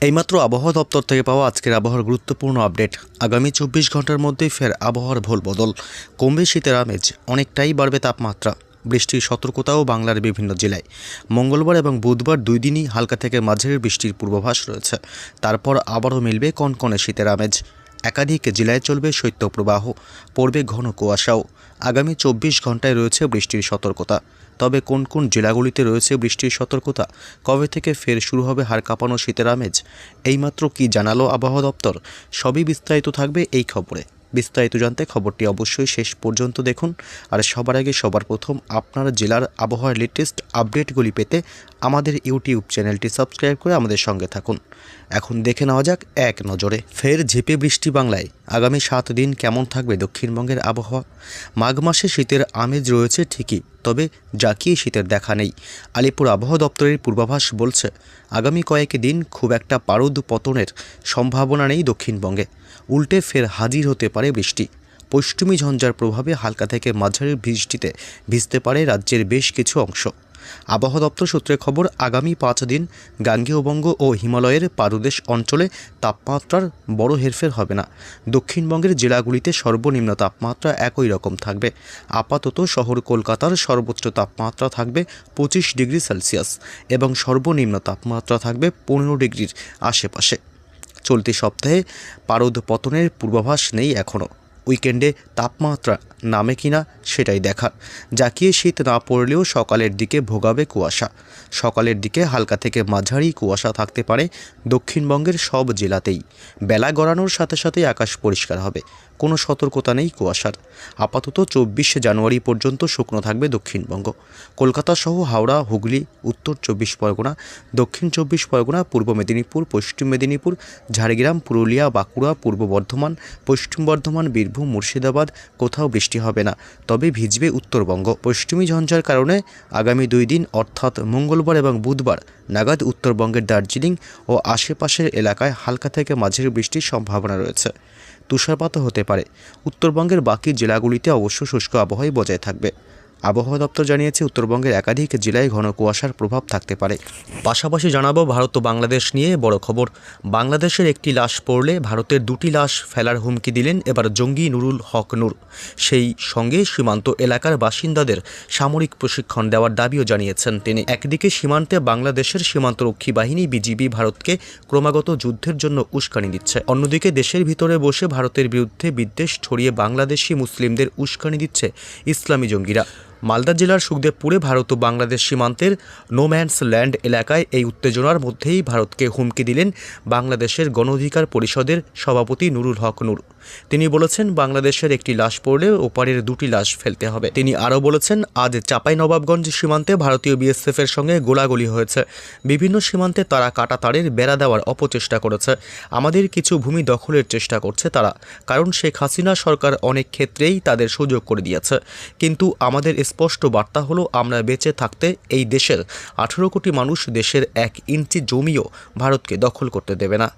এইমাত্র আবহাওয়া দপ্তর থেকে পাওয়া আজকের আবহাওয়ার গুরুত্বপূর্ণ আপডেট। আগামী চব্বিশ ঘণ্টার মধ্যেই ফের আবহাওয়ার ভোল বদল। কমবে শীতের আমেজ, অনেকটাই বাড়বে তাপমাত্রা। বৃষ্টির সতর্কতাও বাংলার বিভিন্ন জেলায়। মঙ্গলবার এবং বুধবার দুই দিনই হালকা থেকে মাঝারি বৃষ্টির পূর্বাভাস রয়েছে। তারপর আবারও মিলবে কনকনে শীতের আমেজ। একাধিক জেলায় চলবে শৈত্যপ্রবাহ, পড়বে ঘন কুয়াশাও। আগামী চব্বিশ ঘন্টায় রয়েছে বৃষ্টির সতর্কতা। তবে কোন কোন জেলাগুলিতে রয়েছে বৃষ্টির সতর্কতা? কবে থেকে ফের শুরু হবে হাড় কাঁপানো শীতের আমেজ? এইমাত্র কি জানালো আবহাওয়া দপ্তর? সবই বিস্তারিত থাকবে এই খবরে। বিস্তারিত জানতে খবরটি অবশ্যই শেষ পর্যন্ত দেখুন। আর সবার আগে সবার প্রথম আপনার জেলার আবহাওয়ার লেটেস্ট আপডেটগুলি পেতে আমাদের ইউটিউব চ্যানেলটি সাবস্ক্রাইব করে আমাদের সঙ্গে থাকুন। এখন দেখে নেওয়া যাক এক নজরে। ফের ঝেপে বৃষ্টি বাংলায়। আগামী সাত দিন কেমন থাকবে দক্ষিণবঙ্গের আবহাওয়া? মাঘ মাসে শীতের আমেজ রয়েছে ঠিকই। তবে জাকিয়ে শীতের দেখা নেই। আলিপুর আবহাওয়া দপ্তরের পূর্বাভাস বলছে, আগামী কয়েক দিন খুব একটা পারদ পতনের সম্ভাবনা নেই দক্ষিণবঙ্গে। উল্টে ফের হাজির হতে পারে বৃষ্টি। পশ্চিমী ঝঞ্ঝার প্রভাবে হালকা থেকে মাঝারি বৃষ্টিতে ভিজতে পারে রাজ্যের বেশ কিছু অংশ। আবহাওয়া দপ্তর সূত্রে খবর, আগামী পাঁচ দিন গাঙ্গেয়বঙ্গ ও হিমালয়ের পাদদেশ অঞ্চলে তাপমাত্রার বড় হেরফের হবে না। দক্ষিণবঙ্গের জেলাগুলিতে সর্বনিম্ন তাপমাত্রা একই রকম থাকবে। আপাতত শহর কলকাতার সর্বোচ্চ তাপমাত্রা থাকবে পঁচিশ ডিগ্রি সেলসিয়াস এবং সর্বনিম্ন তাপমাত্রা থাকবে পনেরো ডিগ্রির আশেপাশে। চলতি সপ্তাহে পারদ পতনের পূর্বাভাস নেই এখনও। উইকেন্ডে তাপমাত্রা নামে কিনা সেটাই দেখার। জাকিয়ে শীত না পড়লেও সকালের দিকে ভোগাবে কুয়াশা। সকালের দিকে হালকা থেকে মাঝারি কুয়াশা থাকতে পারে দক্ষিণবঙ্গের সব জেলাতেই। বেলা গড়ানোর সাথে সাথে আকাশ পরিষ্কার হবে। কোনো সতর্কতা নেই কুয়াশার। আপাতত চব্বিশে জানুয়ারি পর্যন্ত শুকনো থাকবে দক্ষিণবঙ্গ। কলকাতা সহ হাওড়া, হুগলি, উত্তর চব্বিশ পরগনা, দক্ষিণ চব্বিশ পরগনা, পূর্ব মেদিনীপুর, পশ্চিম মেদিনীপুর, ঝাড়গ্রাম, পুরুলিয়া, বাঁকুড়া, পূর্ব বর্ধমান, পশ্চিম বর্ধমান, বীরভূম, মুর্শিদাবাদ, কোথাও বৃষ্টি হবে না, তবে ভিজবে উত্তরবঙ্গ। পশ্চিমী ঝঞ্ঝার কারণে আগামী দুই দিন, অর্থাৎ মঙ্গলবার এবং বুধবার, নাগাদ উত্তরবঙ্গের দার্জিলিং ও আশেপাশের এলাকায় হালকা থেকে মাঝের বৃষ্টির সম্ভাবনা রয়েছে। তুষারপাতও হতে পারে। উত্তরবঙ্গের বাকি জেলাগুলিতে অবশ্য শুষ্ক আবহাওয়াই বজায় থাকবে। আবহাওয়া দপ্তর জানিয়েছে, উত্তরবঙ্গের একাধিক জেলায় ঘন কুয়াশার প্রভাব থাকতে পারে। পাশাপাশি জানাব, ভারত ও বাংলাদেশ নিয়ে বড় খবর। বাংলাদেশের একটি লাশ পড়লে ভারতের দুটি লাশ ফেলার হুমকি দিলেন এবার জঙ্গি নুরুল হক নূর। সেই সঙ্গে সীমান্ত এলাকার বাসিন্দাদের সামরিক প্রশিক্ষণ দেওয়ার দাবিও জানিয়েছেন তিনি। একদিকে সীমান্তে বাংলাদেশের সীমান্তরক্ষী বাহিনী বিজিবি ভারতকে ক্রমাগত যুদ্ধের জন্য উস্কানি দিচ্ছে। অন্যদিকে দেশের ভিতরে বসে ভারতের বিরুদ্ধে বিদ্বেষ ছড়িয়ে বাংলাদেশি মুসলিমদের উস্কানি দিচ্ছে ইসলামী জঙ্গিরা। মালদা জেলার সুখদেবপুরে ভারত ও বাংলাদেশ সীমান্তের নোম্যান্স ল্যান্ড এলাকায় এই উত্তেজনার মধ্যেই ভারতকে হুমকি দিলেন বাংলাদেশের গণ অধিকার পরিষদের সভাপতি নুরুল হক নূর। তিনি বলেছেন, বাংলাদেশের একটি লাশ পড়লে ওপারের দুটি লাশ ফেলতে হবে। তিনি আরও বলেছেন, আজ চাপাই নবাবগঞ্জ সীমান্তে ভারতীয় বিএসএফের সঙ্গে গোলাগুলি হয়েছে। বিভিন্ন সীমান্তে তারা কাটা তারের বেড়া দেওয়ার অপচেষ্টা করেছে। আমাদের কিছু ভূমি দখলের চেষ্টা করছে তারা, কারণ শেখ হাসিনা সরকার অনেক ক্ষেত্রেই তাদের সুযোগ করে দিয়েছে। কিন্তু আমাদের স্পষ্ট বার্তা হলো, আমরা বেঁচে থাকতে এই দেশের আঠেরো কোটি মানুষ দেশের এক ইঞ্চি জমিও ভারতকে দখল করতে দেবে না।